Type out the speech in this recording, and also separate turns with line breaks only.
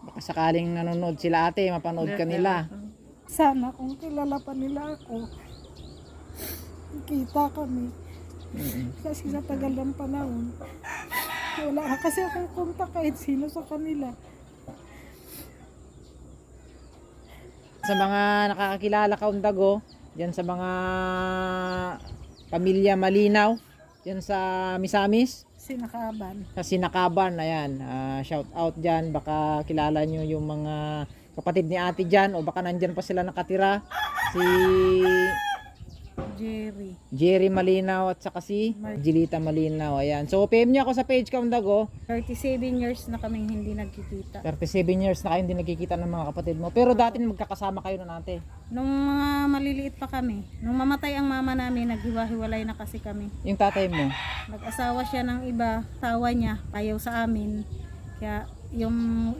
Baka sakaling nanonood sila ate, mapanood ka nila.
Sana kung kilala pa nila ako, kita kami. Kasi sa tagal ng panahon, wala kasi akong kontak kahit sino sa kanila.
Sa mga nakakakilala ka undago, diyan sa mga pamilya Malinaw, diyan sa Misamis,
Sinakaban.
sa Sinakaban, ayan, ah, shout out diyan, baka kilala nyo yung mga kapatid ni ate diyan o baka nandyan pa sila nakatira. Si
Jerry.
Jerry Malinaw at saka si Jilita Malinaw, ayan. So, PM niyo ako sa page ka undago,
37 years na kaming hindi nagkikita.
37 years na kayo hindi nagkikita ng mga kapatid mo. Pero dati magkakasama kayo na ate.
Nung mga maliliit pa kami, nung mamatay ang mama namin, naghiwa-hiwalay na kasi kami.
Yung tatay mo.
Nag-asawa siya ng iba, tawa niya, ayaw sa amin. Kaya yung